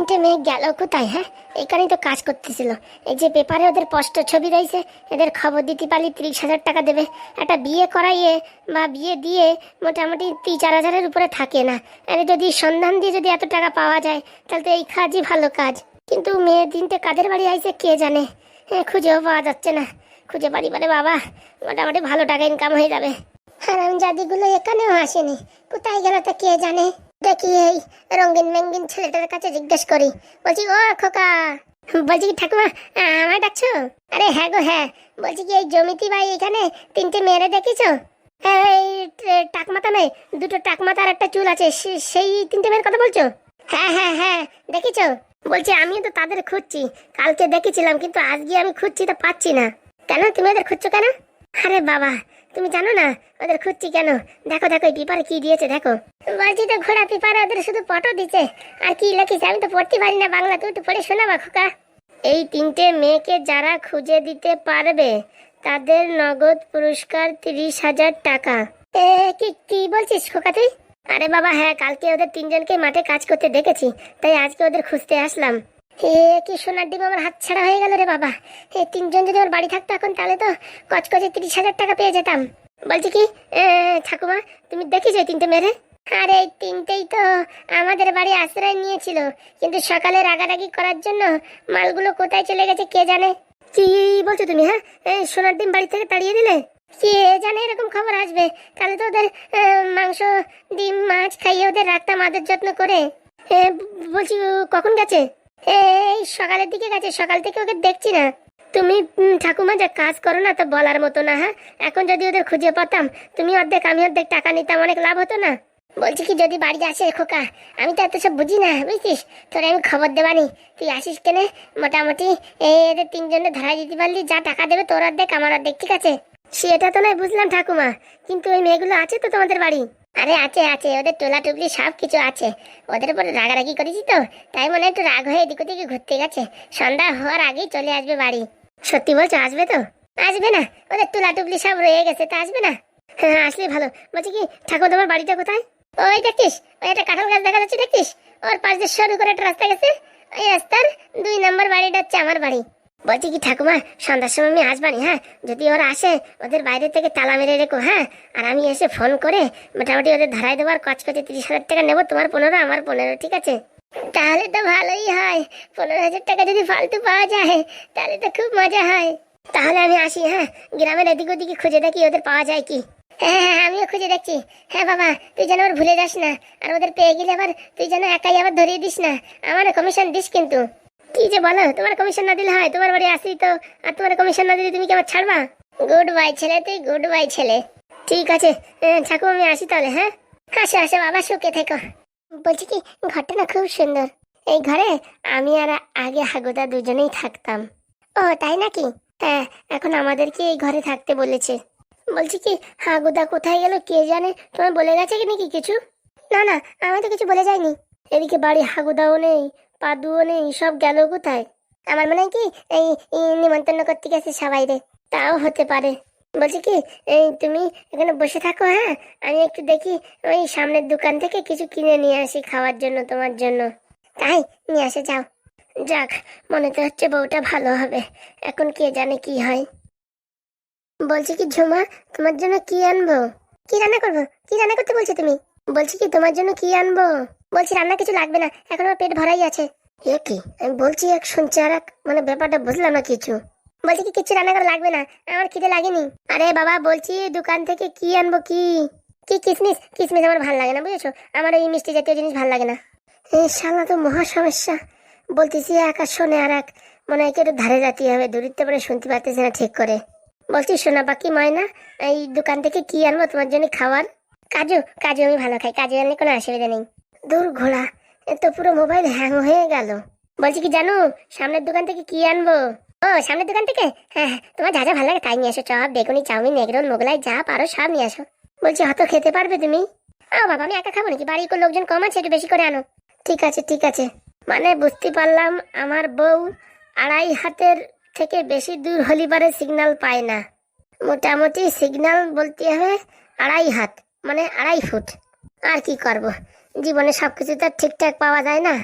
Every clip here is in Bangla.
তিনটে মেয়ে গেল কোথায় হ্যাঁ? এখানেই তো কাজ করতেছিল। এই যে পেপারে ওদের স্পষ্ট ছবি রয়েছে, এদের খবর দিতে পারলে তিরিশ হাজার টাকা দেবে। একটা বিয়ে করাইয়ে বা বিয়ে দিয়ে মোটামুটি তিন চার হাজারের উপরে থাকে না। আরে যদি সন্ধান দিয়ে যদি এত টাকা পাওয়া যায়, তাহলে তো এই কাজই ভালো কাজ। কিন্তু মেয়ে তিনটে কাদের বাড়ি আইছে কে জানে? হ্যাঁ খুঁজেও পাওয়া যাচ্ছে না। খুঁজে পারি বলে বাবা, মোটামুটি ভালো টাকা ইনকাম হয়ে যাবে। হারাম জাদিগুলো এখানেও আসেনি। কোথায় গেল তা কে জানে? দেখি এই রঙিন মেঙ্গিন ছেলেটার কাছে জিজ্ঞেস করি। বলছি ও খোকা। বলছি কি ঠাকুমা আমায় ডাকছো? আরে হ্যাঁ গো হ্যাঁ। বলছি কি এই জমিতি ভাই এখানে তিনটে মেয়েরে দেখেছ হ্যাঁ, এই টাকমাতা নয় দুটো টাকমাতা আর একটা চুল আছে সেই তিনটে মেয়ের কথা বলছো? হ্যাঁ হ্যাঁ হ্যাঁ দেখেছ বলছি আমিও তো তাদের খুঁজছি কালকে দেখেছিলাম কিন্তু আজকে আমি খুঁজছি তো পাচ্ছি না। কেন? তুমি ওদের খুঁজছো কেন? আরে বাবা তুমি জানো না ওদের খুঁজছি কেন? দেখো দেখো, এই পেপারে কি দিয়েছে, দেখো। বলছি তো ঘোড়া পেপারে ওদের শুধু ফটো দিচ্ছে। আর কি লিখেছে? আমি তো পড়তে পারি না বাংলা তুই একটু পড়ে শোনাবা, খোকা। এই তিনটে মেয়েকে যারা খুঁজে দিতে পারবে, তাদের নগদ পুরস্কার তিরিশ হাজার টাকা। কি কি বলছিস, খোকা তুই? আরে বাবা হ্যাঁ কালকে ওদের তিনজনকে মাঠে কাজ করতে দেখেছি, তাই আজকে ওদের খুঁজতে আসলাম। এ কি সোনার ডিম আমার হাত ছাড়া হয়ে গেল রে বাবা। এই তিনজন যদি আমার বাড়ি থাকতো এখন তাহলে তো কচকচে তিরিশ হাজার টাকা পেয়ে যেতাম। বলছি কি এ, ঠাকুমা তুমি দেখেছ এই তিনটে মেরে আরে এই তিনটেই তো আমাদের বাড়ি আশ্রয় নিয়েছিল। কিন্তু সকালে রাগারাগি করার জন্য মালগুলো কোথায় চলে গেছে কে জানে? কি বলছো তুমি হ্যাঁ? এই সোনার ডিম বাড়ি থেকে তাড়িয়ে দিলে? কে জানে এরকম খবর আসবে। তাহলে তো ওদের মাংস ডিম মাছ খাইয়ে ওদের রাখতাম আদর যত্ন করে। এ, বলছি কখন গেছে? এই, সকালের দিকে গেছে। সকাল থেকে ওকে দেখছি না। তুমি ঠাকুমা, যা কাজ করো না তো বলার মতো না হ্যাঁ? এখন যদি ওদের খুঁজে পেতাম, তুমি অর্ধেক, আমি অর্ধেক টাকা নিতাম, অনেক লাভ হতো না। বলছি কি, যদি বাড়ি আসে খোকা, আমি তো এত সব বুঝি না, বুঝছিস? তোরে আমি খবর দেবানি। তুই আসিস কেনে? মোটামুটি এদের তিনজনে ধরাই দিতে পারলি, যা টাকা দেবে তোর অর্ধেক, আমার অর্ধেক, ঠিক আছে? সেটা তো নয়, বুঝলাম ঠাকুমা। কিন্তু ওই মেয়েগুলো আছে তো তোমাদের বাড়ি? আরে আছে আছে, ওদের টোলা টুপলি সব কিছু আছে। ওদের উপরে রাগারাগি করেছি তো, তাই মনে একটু রাগ হয়ে এদিক ওদিকে ঘুরতে গেছে। সন্ধ্যা হওয়ার আগেই চলে আসবে বাড়ি। সত্যি বলছো, আসবে তো? আসবে না, ওদের টোলা টুপলি সব রয়ে গেছে, তা আসবে না? হ্যাঁ আসলে ভালো। বলছি কি ঠাকুর তোমার বাড়িটা কোথায়? ওই দেখছিস, ওই একটা কাঁঠাল গাছ দেখা যাচ্ছে, দেখছিস? ওর পাশ দিয়ে সরু করে একটা রাস্তা গেছে। ওই রাস্তার দুই নম্বর বাড়িটা হচ্ছে আমার বাড়ি। বলছি কি ঠাকুমা, সন্ধ্যার সময় আমি আসবানি হ্যাঁ? যদি ওরা আসে, ওদের বাইরে থেকে তালা মেরে রেখো হ্যাঁ? আর আমি এসে ফোন করে মোটামুটি ওদের ধরাই দেবো, আর কচকচে তিরিশ হাজার টাকা নেব, তোমার পনেরো, আমার পনেরো, ঠিক আছে? তাহলে তো ভালোই হয়, পনেরো হাজার টাকা যদি ফালতু পাওয়া যায়, তাহলে তো খুব মজা হয়। তাহলে আমি আসি হ্যাঁ? গ্রামের এদিক ওদিকে খুঁজে দেখি ওদের পাওয়া যায় কি। হ্যাঁ হ্যাঁ আমিও খুঁজে দেখছি। হ্যাঁ বাবা, তুই যেন আবার ভুলে যাস না, আর ওদের পেয়ে গেলে আবার তুই যেন একাই আবার ধরিয়ে দিস না, আমার কমিশন দিস কিন্তু। কি যে বলো, তোমার কমিশন না দিলে হয়, তোমার বাড়ি আসি তো, আর তোমার কমিশন না দিলে তুমি কি আমার ছাড়বা? গুড বাই ছেলে তুই গুড বাই ছেলে। ঠিক আছে ঠাকুর আমি আসি তাহলে হ্যাঁ? আসো আসো, বাবা, সুখে থেকো। বলছি কি, ঘরটা না খুব সুন্দর। এই ঘরে আমি আর আগে হাগুদা দুজনেই থাকতাম। ও, তাই নাকি? হ্যাঁ এখন আমাদেরকে এই ঘরে থাকতে বলেছে? বলছি কি, হাগুদা কোথায় গেল কে জানে? তোমার বলে গেছে কি নাকি কিছু? না না, আমায় তো কিছু বলে যায়নি। এদিকে বাড়ি হাগুদাও নেই পাদুও নেই সব গেল কোথায়? আমার মনে হয় কি এই নিমন্ত্রণ করতে গেছে সবাই রে। তাও হতে পারে। বলছি কি, এই তুমি এখানে বসে থাকো হ্যাঁ? আমি একটু দেখি ওই সামনের দোকান থেকে কিছু কিনে নিয়ে আসি খাওয়ার জন্য, তোমার জন্য। তাই, নিয়ে আসে, যাও। যাক, মনে তো হচ্ছে বউটা ভালো হবে। এখন কে জানে কি হয়। বলছি কি, ঝুমা, তোমার জন্য কি আনব? কি রান্না করব? কি রান্না করতে বলছো তুমি? বলছি কি, তোমার জন্য কি আনব? বলছি রান্না কিছু লাগবে না এখন আমার পেট ভরাই আছে। এ কি? আমি বলছি এক শুনছি আর এক মানে ব্যাপারটা বুঝলাম না কিছু। বলছি কি কিছু রান্না করা লাগবে না আমার খিদে লাগেনি। আরে বাবা বলছি দোকান থেকে কি আনব কি? কি কিসমিস? কিসমিস আমার ভালো লাগে না বুঝেছ? আমার এই মিষ্টি জাতীয় জিনিস ভালো লাগে না। এই শালা তো মহা সমস্যা। বলতেছি এক আর শোনে আর এক। মনে হয় কি একটু ধারে যাতে হবে দূরিতে পরে শুনতে পারতেছে না ঠিক করে। বলছি শোনা বাকি ময়না এই দোকান থেকে কি আনব তোমার জন্য খাবার কাজু কাজু আমি ভালো খাই কাজু আনলে কোনো অসুবিধা নেই। দূর ঘোড়া। এ তো পুরো মোবাইল হ্যাং হয়ে গেল। বলছি কি জানো সামনের দোকান থেকে কি আনব? ও সামনের দোকান থেকে? হ্যাঁ হ্যাঁ, তোমার যা যা ভালো লাগে তাই নিয়ে আসো চপ বেগুনি চাউমিন এগরোল মোগলাই যা পারো সব নিয়ে আসো। বলছি হয়তো খেতে পারবে তুমি? ও বাবা আমি একা খাব নাকি? বাড়ির কোনো লোকজন কম আছে একটু বেশি করে আনো। ঠিক আছে ঠিক আছে। মানে বুঝতে পারলাম আমার বউ আড়াই হাতের থেকে বেশি দূর হলিবারে সিগন্যাল পায় না। মোটামুটি সিগন্যাল বলতে হবে আড়াই হাত মানে আড়াই ফুট। আর কি করব? জীবনে সব কিছু তো ঠিকঠাক পাওয়া যায় না।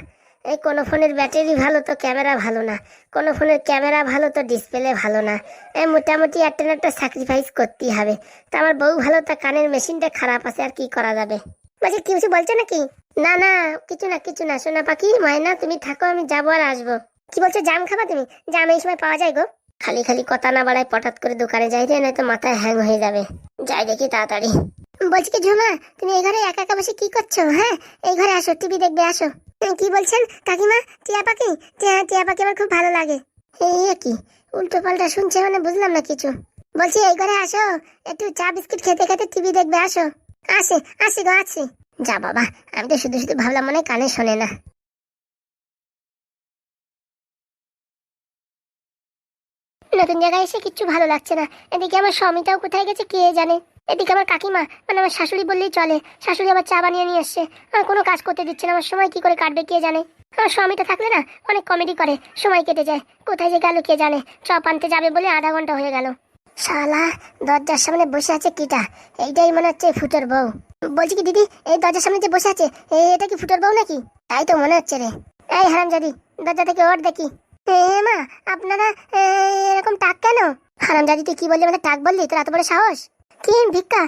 এই কোনো ফোনের ব্যাটারি ভালো তো ক্যামেরা ভালো না। কোনো ফোনের ক্যামেরা ভালো তো ডিসপ্লে ভালো না। এই মোটামুটি একটা না একটা স্যাক্রিফাইস করতেই হবে। তা আমার বউ ভালো, তা কানের মেশিনটা খারাপ আছে, আর কি করা যাবে? বলছি কিছু বলছো নাকি? না না, কিছু না কিছু না। সোনা পাখি ময়না তুমি থাকো, আমি যাব আর আসব। কি বলছো, জাম খাবা তুমি? জাম এই সময় পাওয়া যায় গো। খালি খালি কথা না বাড়ায় পটাত করে দোকানে যাই রে নয়তো মাথায় হ্যাং হয়ে যাবে। যাই দেখি তাড়াতাড়ি। বলছি কি ঝুমা, তুমি এই ঘরে একা একা বসে কি করছ হ্যাঁ? এই ঘরে আসো টিভি দেখবে, আসো। কি বলছেন কাকিমা? টিয়া পাখি? টিয়া টিয়া পাখি আমার খুব ভালো লাগে। এই কি উল্টো পাল্টা শুনছে মানে বুঝলাম না কিছু। বলছি, এই ঘরে আসো, একটু চা, বিস্কিট খেতে খেতে টিভি দেখবে, আসো। আসে, আসি গো, আসি। যা বাবা, আমি তো শুধু শুধু ভাবলাম মনে কানে শোনে না। নতুন জায়গায় এসে কিচ্ছু ভালো লাগছে না। এদিকে আমার স্বামীটাও কোথায় গেছে কে জানে? এদিকে আমার কাকিমা মানে আমার শাশুড়ি বললেই চলে। শাশুড়ি আবার চা বানিয়ে নিয়ে এসছে। আমার কোনো কাজ করতে দিচ্ছে না। আমার সময় কি করে কাটবে কে জানে? আমার স্বামীটা থাকলে না অনেক কমেডি করে। সময় কেটে যায়। কোথায় যে গেল কে জানে? চপ আনতে যাবে বলে আধা ঘণ্টা হয়ে গেল। শালা, দরজার সামনে বসে আছে কিটা? এইটাই মনে হচ্ছে ফুটোর বউ। বলছি কি দিদি, এই দরজার সামনে যে বসে আছে এটা কি ফুটোর বউ নাকি? তাই তো মনে হচ্ছে রে। এই হারাম জাদি দরজা থেকে ওর দেখি। এ, মা, আপনারা এরকম টাক কেন? হারাম জাদি তুই কি বললি আমাদের টাক বললি? তোর এত বড় সাহস? কি ভিক্ষা?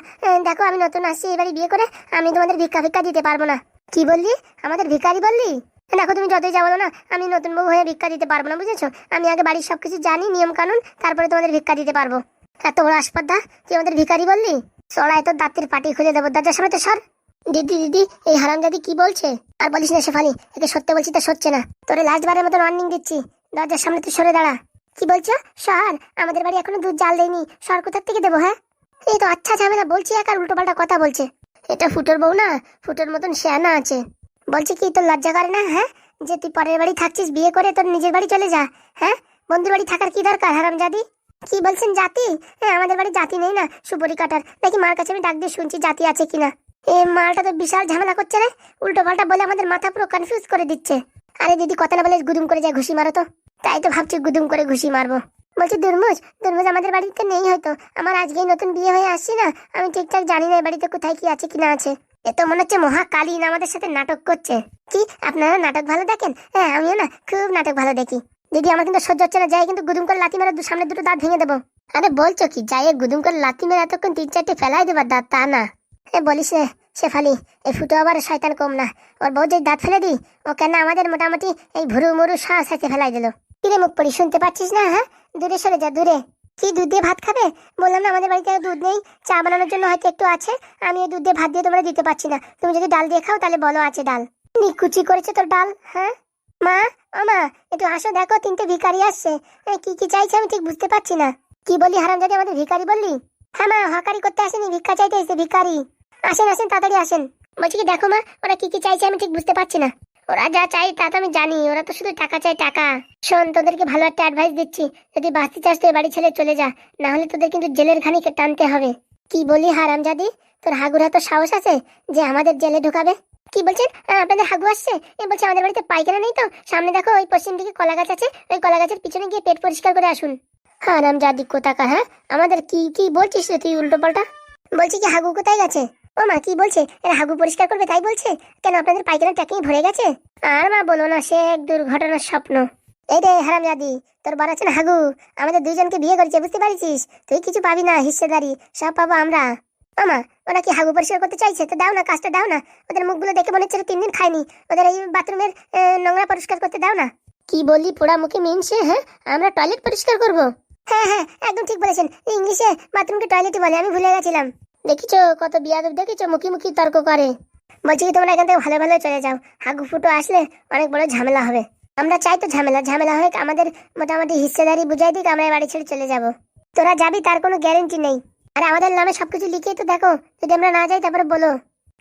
দেখো, আমি নতুন আসছি, এবারে বিয়ে করে আমি তোমাদের ভিক্ষা ভিক্ষা দিতে পারব না। কি বললি? আমাদের ভিখারি বললি? দেখো, তুমি যতই যা বলো না, আমি নতুন বউ হয়ে ভিক্ষা দিতে পারব না, বুঝেছ? আমি আগে বাড়ির সবকিছু জানি নিয়ম কানুন তারপরে তোমাদের ভিক্ষা দিতে পারব। এত বড় আসপদ্দা, তুই আমাদের ভিখারি বললি? চড়াই তোর দাঁতের পাটি খুলে দেবো, দরজার সামনে তো সর। দিদি দিদি, এই হারামজাদি কি বলছে? আর বলিস না শেফালি, একে সত্যি বলছি তো সচ্ছে না। তোরে লাস্ট বারের মতো ওয়ার্নিং দিচ্ছি। দরজার সামনে তুই সরে দাঁড়া। কি বলছো? সর আমাদের বাড়ি এখনও দুধ জাল দেয়নি। সর কোথার থেকে দেবো হ্যাঁ? এই তো আচ্ছা ঝামেলা, বলছি এক আর উল্টো পাল্টা কথা বলছে। এটা ফুটোর বউ না? ফুটোর মতন শেয়ানা আছে। বলছে কি, তোর লজ্জা করে না হ্যাঁ? যে তুই পরের বাড়ি থাকছিস বিয়ে করে, তোর নিজের বাড়ি চলে যা হ্যাঁ? বন্ধুর বাড়ি থাকার কি দরকার হারামজাদি কি বলছেন জাতি? হ্যাঁ আমাদের বাড়ি জাতি নেই না, সুপরি কাটার। নাকি মার কাছে আমি ডাক দিয়ে শুনছি জাতি আছে কিনা এ, মালটা তো বিশাল ঝামেলা করছে রে। উল্টো পাল্টা বলে আমাদের মাথা পুরো কনফিউজ করে দিচ্ছে। আরে দিদি, কথা না বলে গুদুম করে যায় ঘুষি মারো তো। তাই তো ভাবছি গুদুম করে ঘুষি মারবো। বলছি দুর্মুজ দুর্মুজ আমাদের বাড়িতে নেই হয়তো। আমার আজকেই নতুন বিয়ে হয়ে আসছি না, আমি ঠিকঠাক জানি না বাড়িতে কোথায় কি আছে, কি না আছে। এ তো মনে হচ্ছে মহাকালীন আমাদের সাথে নাটক করছে। কি, আপনারা নাটক ভালো দেখেন? হ্যাঁ আমিও না, খুব নাটক ভালো দেখি। দিদি আমার কিন্তু সহ্য হচ্ছে না, যাই কিন্তু গুদুম করে লাথি মেরে সামনে দুটো দাঁত ভেঙে দেবো। আরে বলছো কি, যাই গুদুম করে লাথি মেরে এতক্ষণ তিন চারটে ফেলাই দেবার দাঁত, তা না। এ বলিস রে, শেফালি, এই ফুটো আবার শয়তান কম না। ওর বউ যে দাঁত ফেলে দিই, ও কেন আমাদের মোটামুটি এই ভুরু মুরু সা সাথে ফেলাই দিল। কিরে মুখ পড়ি, শুনতে পাচ্ছিস না হ্যাঁ? দূরে সরে যা, দূরে। কি দুধ দিয়ে ভাত খাবে? বললাম না, আমাদের বাড়িতে দুধ নেই। চা বানানোর জন্য হয়তো একটু আছে। আমি এই দুধ দিয়ে ভাত দিয়ে তোমরা দিতে পারছি না। তুমি যদি ডাল দিয়ে খাও, তাহলে বলো আছে ডাল। নিকুচি করেছে তোর ডাল হ্যাঁ? মা, ও মা, একটু আসো, দেখো, তিনটে ভিখারি আসছে। কি কি চাইছে আমি ঠিক বুঝতে পারছি না। কি বলি হারাম যদি আমাদের ভিখারি বললি? হ্যাঁ মা, হকারি করতে আসেনি, ভিক্ষা চাইতে এসে ভিখারি। আসেন আসেন, তাড়াতাড়ি আসেন। বলছি কি, দেখো মা, ওরা কি কি চাইছে আমি ঠিক বুঝতে পারছি না। ওরা যা চাই তা তো আমি জানি, ওরা তো শুধু টাকা চাই টাকা। শোন, তোদেরকে ভালো একটা অ্যাডভাইস দিচ্ছি। যদি বাঁচতে চাস তো এ বাড়ি ছেড়ে চলে যা না হলে তোদের কিন্তু জেলের খানিকে টানতে হবে। কি বলি হারামজাদি তোর হাগুর তো সাহস আছে যে আমাদের জেলে ঢুকাবে? কি বলছেন? আপনাদের হাগু আসছে? এ বলছে আমাদের বাড়িতে পায়খানা নেই তো? সামনে দেখো ওই পশ্চিম দিকে কলা গাছ আছে, ওই কলা গাছের পিছনে গিয়ে পেট পরিষ্কার করে আসুন। হারাম জাদি কোথাকার হ্যাঁ? আমাদের কি কি বলছিস তুই উল্টো পাল্টা বলছি কি হাগু কোথায় গেছে? ও মা, কি বলছে? হাগু পরিষ্কার করবে, তাই বলছে? কেন আপনাদের পায়খানা ট্যাকিং ভরে গেছে? আর মা, বলো না, সে এক দুর্ঘটনার স্বপ্ন। এই রে, হারাম জাদি তোর বড় আছে না হাগু। আমাদের দুইজনকে বিয়ে করেছে, বুঝতে পারছিস? তুই কিছু পাবি না, হিস্সেদারি, সব পাবো আমরা। আমা ওরা কি হাগু পরিষ্কার করতে চাইছে? তো দাও না, কাজটা দাও না। ওদের মুখগুলো দেখে মনে হচ্ছে তিন দিন খায়নি। ওদের এই বাথরুমের নোংরা পরিষ্কার করতে দাও না। কি বললি, পোড়া মুখে মিনছে হ্যাঁ? আমরা টয়লেট পরিষ্কার করব। হ্যাঁ হ্যাঁ একদম ঠিক বলেছেন। ইংলিশে বাথরুমকে টয়লেটই বলে, আমি ভুলে গেছিলাম। দেখিছো কত বিয়াদব, দেখিছো মুখি মুখি তর্ক করে। বলছি কি, তোমরা এখান থেকে ভালো ভালো চলে যাও। হাগু ফুটো আসলে অনেক বড় ঝামেলা হবে। আমরা চাই তো ঝামেলা ঝামেলা হোক, আমাদের মোটামুটি হিস্সেদারি বুঝাই দিক, আমরা বাড়ি ছেড়ে চলে যাব। তোরা যাবি, তার কোনো গ্যারেন্টি নেই। আর আমাদের নামে সবকিছু লিখিয়ে তো দেখো, যদি আমরা না যাই তারপরে বলো।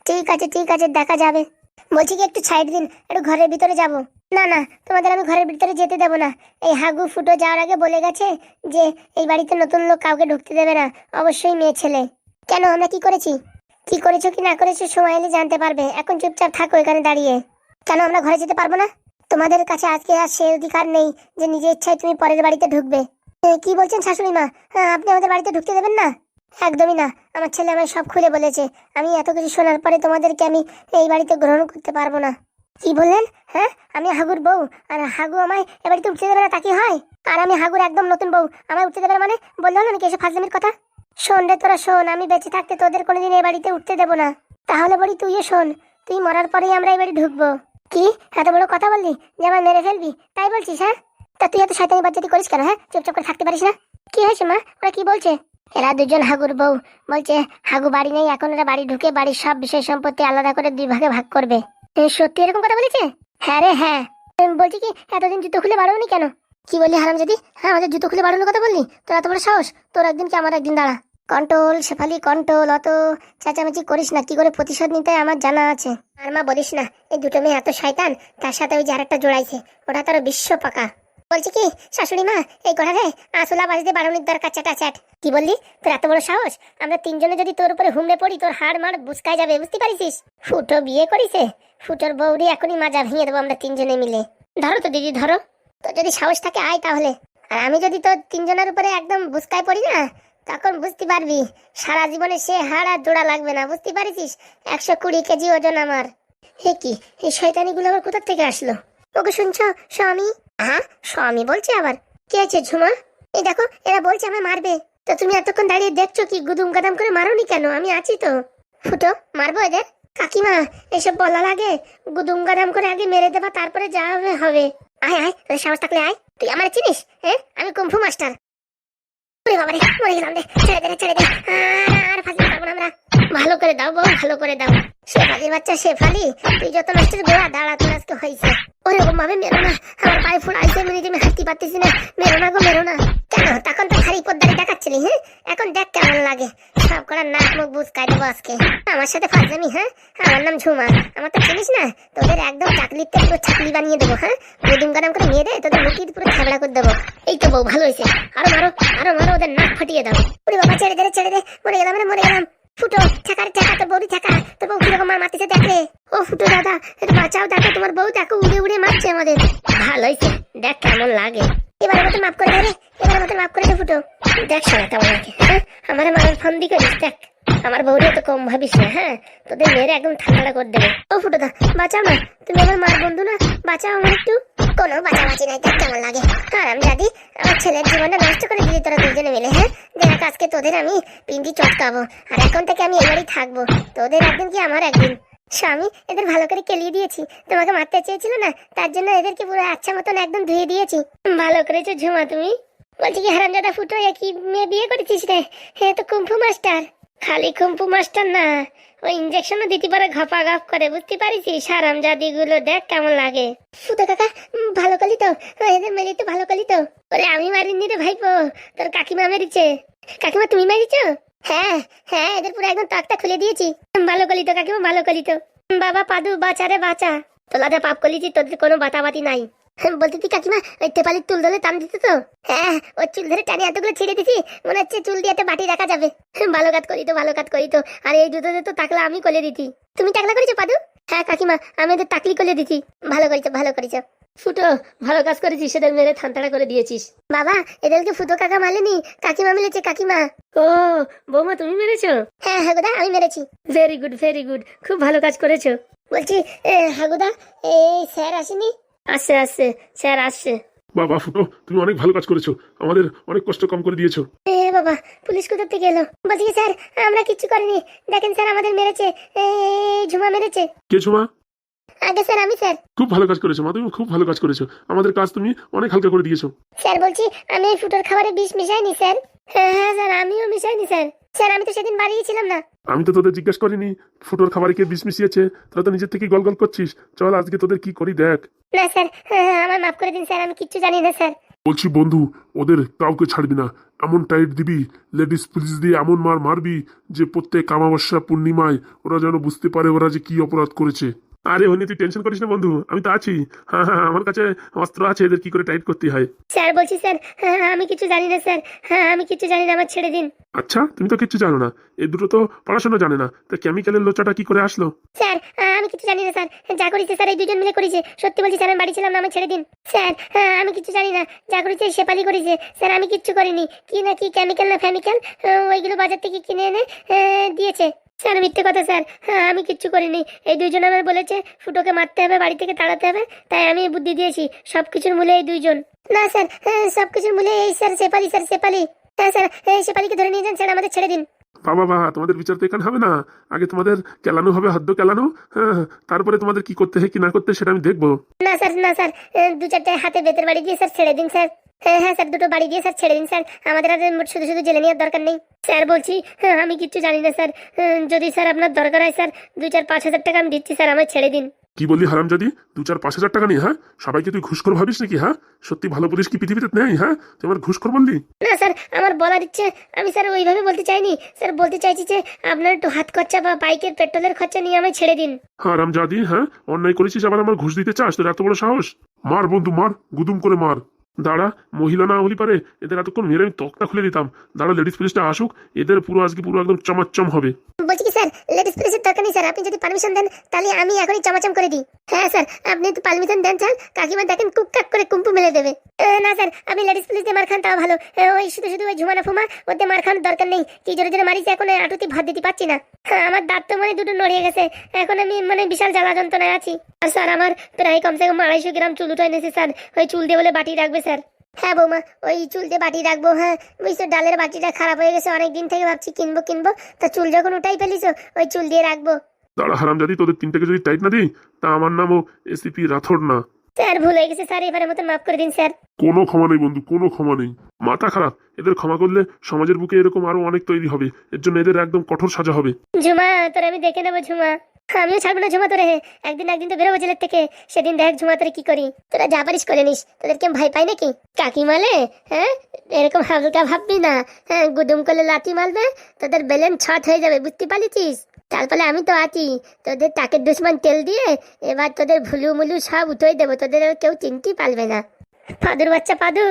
ঠিক আছে ঠিক আছে, দেখা যাবে। বলছি কি, একটু সাইড দিন, একটু ঘরের ভিতরে যাব। না না, তোমাদের আমি ঘরের ভিতরে যেতে দেবো না। এই হাগু ফুটো যাওয়ার আগে বলে গেছে যে, এই বাড়িতে নতুন লোক কাউকে ঢুকতে দেবে না, অবশ্যই মেয়ে ছেলে। কেন? আমরা কি করেছি? কি করেছ কি না করেছ সময় এলে জানতে পারবে। এখন চুপচাপ থাকো এখানে দাঁড়িয়ে। কেন আমরা ঘরে যেতে পারব না? তোমাদের কাছে আজকে আর সে অধিকার নেই যে নিজের ইচ্ছায় তুমি পরের বাড়িতে ঢুকবে। কি বলছেন শাশুড়ি মা? আপনি আমাদের বাড়িতে ঢুকতে দেবেন না? একদমই না। আমার ছেলে আমায় সব খুলে বলেছে। আমি এত কিছু শোনার পরে তোমাদেরকে আমি এই বাড়িতে গ্রহণ করতে পারব না। কি বললেন? হ্যাঁ? আমি হাগুর বউ। আর হাগু আমায় এবারে তো উঠতে দেবে না, তা কি হয়? আর আমি হাগুর একদম নতুন বউ। আমায় উঠতে দেবে না মানে? বলল না নাকি এসব ফাজলামির কথা? শোন রে তোরা, শোন, আমি বেঁচে থাকতে তোদের কোনোদিন এই বাড়িতে উঠতে দেবো না। তাহলে বলি তুইও শোন, তুই মরার পরেই আমরা এই বাড়ি ঢুকবো। কি? এত বড় কথা বললি? যে আমার মেরে ফেলবি? তাই বলছিস হ্যাঁ? তা তুই এত শয়তানি বাচ্চাতি করিস কেন হ্যাঁ? চুপচাপ করে থাকতে পারিস না? কি হয়েছে মা? ওরা কি বলছে? এরা দুজন হাগুর বউ। বলছে, হাগু বাড়ি নেই, এখন এরা বাড়ি ঢুকে বাড়ির সব বিষয় সম্পত্তি আলাদা করে দুই ভাগে ভাগ করবে। সত্যি এরকম কথা বলেছে? হ্যাঁ রে হ্যাঁ। বলছি কি, এতদিন জুতো খুলে বাড়াওনি কেন? কি বললি হারাম যদি হ্যাঁ আমাদের জুতো খুলে বাড়ানোর কথা বললি? তোর এত বড় সাহস? তোর একদিন কি আমার একদিন দাঁড়া? কন্ট্রোল, শেফালি, কন্ট্রোল, অত চেঁচামেচি করিস না, কি করে প্রতিশোধ নিতে আমার জানা আছে। আর মা, বলিস না, এই দুটো মেয়ে এত শয়তান, তার সাথে ওই যে আরেকটা জোড়াইছে, ওটা তার বিশ্ব পাকা। বলছি কি, শাশুড়ি মা, এই কটা রে আসলা বাজ দিয়ে বারণির দরকার চাটা চ্যাট। কি বললি? তোর এত বড় সাহস? আমরা তিনজনে যদি তোর উপরে হুমড়ে পড়ি, তোর হাড় মার বুসকায় যাবে, বুঝতে পারিস ফুটো বিয়ে করিছে? ফুটোর বৌরি এখনই মাজা ভেঙে দেবো আমরা তিনজনে মিলে। ধরো তো দিদি, ধরো। তোর যদি সাহস থাকে, আয় তাহলে। আর আমি যদি তোর তিনজনের উপরে একদম বুসকায় পড়ি না তখন বুঝতে পারবি, সারা জীবনে সে হাড় আর জোড়া লাগবে না, বুঝতে পারিস একশো কুড়ি কেজি ওজন আমার। হে কি, এই শয়তানিগুলো আবার কোথা থেকে আসলো? ওকে শুনছো, স্বামী? হ্যাঁ স্বামী বলছে আবার। কে আছে ঝুমা? এই দেখো, এরা বলছে আমায় মারবে। তো তুমি এতক্ষণ দাঁড়িয়ে দেখছ কি, গুদুম গাদাম করে মারোনি কেন? আমি আছি তো। ফুটো, মারবো এদের? কাকিমা, এসব বলা লাগে। গুদুম গাদাম করে আগে মেরে দেবা, তারপরে যা হবে হবে। আয় আয় সাহস থাকলে আয়। তুই আমার চিনিস? হ্যাঁ আমি কুম্ফু মাস্টার। ওরে মরে গেলাম রে। ছেড়ে দে ছেড়ে দে। আর ফাঁসি পারব না আমরা। ভালো করে দাও বউ, ভালো করে দাও। শেফালি বাচ্চা শেফালি, তুই যত নষ্টের গোড়া দাঁড়া, তোর আজকে হয়েছে। ওরে ও ভাবে মেরো না। আমার পায়ে ফুড়াইছে মিনিটে আমি হাঁটতে পারতেছি না। মেরো না গো, মেরো না। তখন তো খালি পদ্মারি দেখাচ্ছিলি হ্যাঁ? এখন দেখ কেমন লাগে। সব করার নাক, মুখ বুঝকাই দেবো আজকে আমার সাথে ফাজলামি হ্যাঁ? আমার নাম ঝুমা। আমার তো চিনিস না? তোদের একদম চাকলিতে পুরো চাকলি বানিয়ে দেবো হ্যাঁ? গুদুম গাদাম করে নিয়ে দে তোদের মুখি পুরো থাবড়া করে দেবো। এই তো বউ, ভালো হয়েছে। আরও মারো আরও মারো, ওদের নাক ফাটিয়ে দাও। ওরে বাবা, ছেড়ে দে ছেড়ে দে। মরে গেলাম মরে গেলাম। ফুটো ঠেকার ঠেকা, তোর বৌদি ঠেকা। তোর বউ কীরকম মার মারতেছে দেখে ও ফুটো দাদা বাঁচাও, দেখো তোমার বউ দেখো উড়ে উড়ে মারছে আমাদের। ভালো হয়েছে, দেখ কেমন লাগে। এবার মতো মাফ করে দে এবার মতো মাফ করে দে ফুটো দেখ সারা কেমন লাগে হ্যাঁ? আমার মারার ফোন দিকে দেখ। আমার বউরে তো কম ভাবিস না হ্যাঁ? তোদের মেয়েরা একদম ঠান্ডা করে দেবে। ও ফুটো দা বাঁচাও না তুমি আমার মার বন্ধু না? বাঁচাও আমার একটু। কোনো বাঁচাবাঁচি নাই দেখ কেমন লাগে? কারণ দাদি আমার ছেলের জীবনটা নষ্ট করে দিলি তোরা দুজনে মিলে হ্যাঁ? দেখ আজকে তোদের আমি পিন্ডি চটকাবো, আর এখন থেকে আমি এবারই থাকব। তোদের একদিন কি আমার একদিন? স্বামী, এদের ভালো করে কেলিয়ে দিয়েছি। তোমাকে মারতে চেয়েছিল না? তার জন্য এদেরকে পুরো আচ্ছা মতন একদম ধুয়ে দিয়েছি। ভালো করেছ ঝুমা তুমি। বলছি কি, হারামজাদা ফুটো একই মেয়ে বিয়ে করেছিস রে? হ্যাঁ তো কুম্ফু মাস্টার। খালি কুম্ফু মাস্টার না, ওই ইঞ্জেকশনও দিতে পারে, ঘপা ঘপ করে, বুঝতে পারিস সারামগুলো দেখ কেমন লাগে। ফুটো কাকা ভালো করলি তো। এদের মেলি তো ভালো করলি তো। বলে, আমি মারিনি রে ভাইপো, তোর কাকিমা মেরেছে। কাকিমা, তুমি মেরেছো? হ্যাঁ হ্যাঁ এদের পুরো একদম তাকটা খুলে দিয়েছি। ভালো করলি তো কাকিমা, ভালো করলি তো। বাবা, পাদু বাঁচা রে বাঁচা তোলাতে পাপ করলিছি তোদের কোনো বাতাবাতি নাই। বলতে তুই কাকিমা, ওই টেপালির চুল ধরে টান দিতে তো? হ্যাঁ ওই চুল ধরে টানি এতগুলো ছেড়ে দিছি, মনে হচ্ছে চুল দিয়ে বাটি রাখা যাবে। ভালো কাজ করি তো, ভালো কাজ করি তো। আর এই জুতোতে তো টাকলা আমি করে দিতি। তুমি টাকলা করেছ, পাদু? হ্যাঁ কাকিমা, আমি ওদের তাকলি করে দিতি। ভালো করেছ ভালো করেছ। ফুটো ভালো কাজ করেছিস সেদের মেরে থানতাড়া করে দিয়েছিস। বাবা এদেরকে ফুটো কাকা মালেনি কাকিমা মিলেছে কাকিমা। ও বৌমা তুমি মেরেছো? হ্যাঁ হাগুদা আমি মেরেছি। ভেরি গুড ভেরি গুড খুব ভালো কাজ করেছ। বলছি এ, হাগুদা এই স্যার আসেনি? আসছে আসছে স্যার আসছে বাবা ফুটো তুমি অনেক ভালো কাজ করেছ। আমাদের অনেক কষ্ট কম করে দিয়েছ। এ বাবা পুলিশ কোথা থেকে এলো? বলছি কি, স্যার আমরা কিচ্ছু করিনি। দেখেন স্যার আমাদের মেরেছে। এই ঝুমা মেরেছে। কে মা আগে স্যার আমি স্যার। খুব ভালো কাজ করেছ মা তুমি খুব ভালো কাজ করেছ। আমাদের কাজ তুমি অনেক হালকা করে দিয়েছ। স্যার বলছি আমি এই ফুটোর খাবারে বিষ মিশাইনি স্যার। হ্যাঁ হ্যাঁ স্যার আমিও মিশাইনি স্যার। স্যার আমি তো সেদিন বাড়ি ছিলাম না। আমি তো তোদের জিজ্ঞেস করিনি ফুটোর খাবারে কে বিষ মিশিয়েছে? তোরা তো নিজের থেকে গল গল করছিস। চল আজকে তোদের কি করি দেখ। না স্যার হ্যাঁ, হ্যাঁ, আমার মাফ করে দিন স্যার আমি কিচ্ছু জানি না স্যার। বলছি বন্ধু ওদের কাউকে ছাড়বি না। এমন টাইট দিবি লেডিস পুলিশ দিয়ে এমন মার মারবি যে প্রত্যেক অমাবস্যা পূর্ণিমায় ওরা যেন বুঝতে পারে ওরা যে কি অপরাধ করেছে। আরে নিয়ে তুই টেনশন করিস না বন্ধু আমি তো আছি। হ্যাঁ হ্যাঁ আমার কাছে অস্ত্র আছে এদের কি করে টাইট করতে হয়? স্যার বলছি স্যার হ্যাঁ হ্যাঁ, আমি কিছু জানি না স্যার। হ্যাঁ আমি কিছু জানি না আমার ছেড়ে দিন। আচ্ছা তুমি তো কিচ্ছু জানো না এই দুটো তো পড়াশোনা জানে না তা কেমিক্যালের লোচাটা কি করে আসলো? স্যার হ্যাঁ, আমি কিছু জানি না স্যার। যা করেছে স্যার এই দুজন মিলে করেছে। সত্যি বলছি স্যার আমি বাড়ি ছিলাম না আমার ছেড়ে দিন। স্যার হ্যাঁ, আমি কিছু জানি না যা করেছে শেপালি করেছে। স্যার আমি কিচ্ছু করিনি। কি না কি কেমিক্যাল না ফেমিক্যাল ওইগুলো বাজার থেকে কিনে এনে দিয়েছে। স্যার মিথ্যে কথা স্যার। হ্যাঁ আমি কিচ্ছু করিনি। এই দুইজন আমার বলেছে ফুটোকে মারতে হবে বাড়ি থেকে তাড়াতে হবে। তাই আমি বুদ্ধি দিয়েছি সব কিছুর মূলে এই দুইজন। না স্যার হ্যাঁ, সব কিছুর মূলে এই স্যার শেপালি স্যার শেপালি হ্যাঁ স্যার এই শেপালিকে ধরে নিয়ে যান স্যার আমাদের ছেড়ে দিন। বাবা বা তোমাদের বিচার তো এখানে হবে না। আগে তোমাদের কেলানো হবে হাদ্য কেলানো। হ্যাঁ তারপরে তোমাদের কি করতে হয় কি না করতে সেটা আমি দেখব। না স্যার না স্যার দু চারটে হাতে বেতের বাড়ি দিয়ে স্যার ছেড়ে দিন স্যার। হ্যাঁ হ্যাঁ স্যার দুটো বাড়ি দিয়ে স্যার ছেড়ে দিন স্যার। আমাদের আর শুধু শুধু জেলে নেওয়ার দরকার নেই। স্যার বলছি হ্যাঁ, আমি কিচ্ছু জানি না স্যার। যদি স্যার আপনার দরকার হয় স্যার দুই চার পাঁচ হাজার টাকা আমি দিচ্ছি স্যার আমায় ছেড়ে দিন। কি বললি হারাম যদি দু চার পাঁচ হাজার টাকা নিয়ে হ্যাঁ? সবাইকে তুই ঘুষখোর ভাবিস নাকি হ্যাঁ? সত্যি ভালো পুলিশ কি পৃথিবীতে নেই হ্যাঁ? তুই আমার ঘুষখোর বললি? না স্যার আমার বলার ইচ্ছে আমি স্যার ওইভাবে বলতে চাইনি। স্যার বলতে চাইছি যে আপনার একটু হাত খরচা বা বাইকের পেট্রোলের খরচা নিয়ে আমায় ছেড়ে দিন। হারাম জাদি হ্যাঁ? অন্যায় করেছিস আবার আমার ঘুষ দিতে চাস? তোর এত বড় সাহস? মার বন্ধু মার গুদুম করে মার। দাঁড়া, মহিলা না হলি পারে এদের এতক্ষণ মেরে আমি তক্তা খুলে দিতাম। দাঁড়া লেডিস পুলিশটা আসুক, এদের পুরো আজকে পুরো একদম চমাচ্চম হবে। বলছি কি স্যার লেডিস পুলিশের দরকার নেই স্যার। আপনি যদি পারমিশন দেন তাহলে আমি এখনই করে দিই। হ্যাঁ স্যার আপনি পারমিশন দেন কাকিমা দেখেন করে কুম্পু মেলে দেবে। না স্যার লেডিস পুলিশ দিয়ে মার খান তাও ভালো। ওই শুধু শুধু ওই ঝুমানা ফুমা ওতে মার দরকার নেই। কি জোরে জোরে মারিছে এখন আটুতি ভাত দিতে পারছি না। হ্যাঁ, আমার দাঁত তো মানে দুটো নড়িয়ে গেছে। এখন আমি মানে বিশাল জ্বালা যন্ত্রণায় আছি। আর স্যার আমার প্রায় কমসে কম আড়াইশো গ্রাম চুল উঠাই নিয়েছে স্যার। ওই চুল দিয়ে বলে বাটি রাখবে স্যার। হ্যাঁ বৌমা ওই চুল দিয়ে বাটি রাখব হ্যাঁ। বুঝছ ডালের বাটিটা খারাপ হয়ে গেছে অনেক দিন থেকে ভাবছি কিনবো কিনবো। তা চুল যখন উঠাই ফেলিছো ওই চুল দিয়ে রাখব। দাঁড়া হারাম জাদি তোদের তিনটাকে যদি টাইট না দিই তা আমার নামও এসিপি রাথোর না। স্যার ভুল হয়ে গেছে স্যার এবারের মতন মাফ করে দিন স্যার। কোনো ক্ষমা নেই বন্ধু কোনো ক্ষমা নেই। মাথা খারাপ এদের ক্ষমা করলে সমাজের বুকে এরকম আরও অনেক তৈরি হবে। এর জন্য এদের একদম কঠোর সাজা হবে। ঝুমা তোর আমি দেখে নেব ঝুমা। আমিও ছাড়বো না ঝুমা তোরে একদিন একদিন তো বেরোবো জেলের থেকে। সেদিন দেখ ঝুমা তোরে কি করি। তোরা যা পারিস করে নিস। তোদেরকে আমি ভয় পাই নাকি? কাকিমালে হ্যাঁ? এরকম হালকা ভাববি না। হ্যাঁ গুদুম করলে লাঠি মারবে, তোদের বেলেন ছট হয়ে যাবে, বুঝতে পারছিস? তারপরে আমি তো আছি। তোদের টাকের দুশ্মন তেল দিয়ে এবার তোদের ভুলু মুলু সব উঠোই দেবো। তোদের কেউ চিনতেই পারবে না। পাদুর বাচ্চা পাদু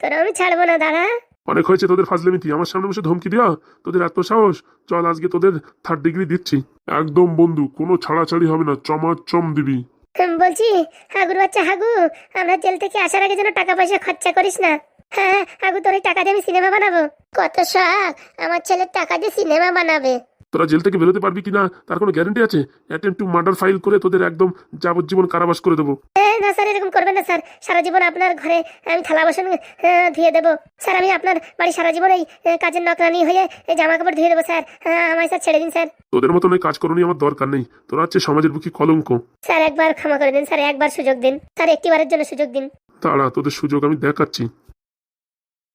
তোরা আমি ছাড়বো না, দাঁড়া। অনেক হয়েছে তোদের ফাজলেমিতি। আমার সামনে বসে ধমকি দেওয়া তোদের এত সাহস? চল আজকে তোদের থার্ড ডিগ্রি দিচ্ছি। একদম বন্ধু কোনো ছাড়াছাড়ি হবে না। চমাচম দিবি। হুম, বলছি হাগুর বাচ্চা হাগু আমরা জেল থেকে আসার আগে যেন টাকা পয়সা খরচা করিস না। হ্যাঁ হাগু তোর টাকা দিয়ে আমি সিনেমা বানাবো? কত শখ! আমার ছেলের টাকা দিয়ে সিনেমা বানাবে। তোরা জেল থেকে বেরোতে পারবি কিনা তার কোনো গ্যারান্টি আছে? অ্যাটেম্প টু মার্ডার ফাইল করে তোদের একদম যাবজ্জীবন কারাবাস করে দেবো। না স্যার এরকম করবেন না স্যার। সারা জীবন আপনার ঘরে আমি থালা বাসন ধুয়ে দেবো। স্যার আমি আপনার বাড়ি সারা জীবন এই কাজের নকরানি হয়ে এই জামা কাপড় ধুয়ে দেবো স্যার। হ্যাঁ আমায় স্যার ছেড়ে দিন স্যার। তোদের মতন ওই কাজ করনি আমার দরকার নেই। তোরা হচ্ছে সমাজের বুকে কলঙ্ক। স্যার একবার ক্ষমা করে দিন স্যার একবার সুযোগ দিন। স্যার একটিবারের জন্য সুযোগ দিন। তারা তোদের সুযোগ আমি দেখাচ্ছি।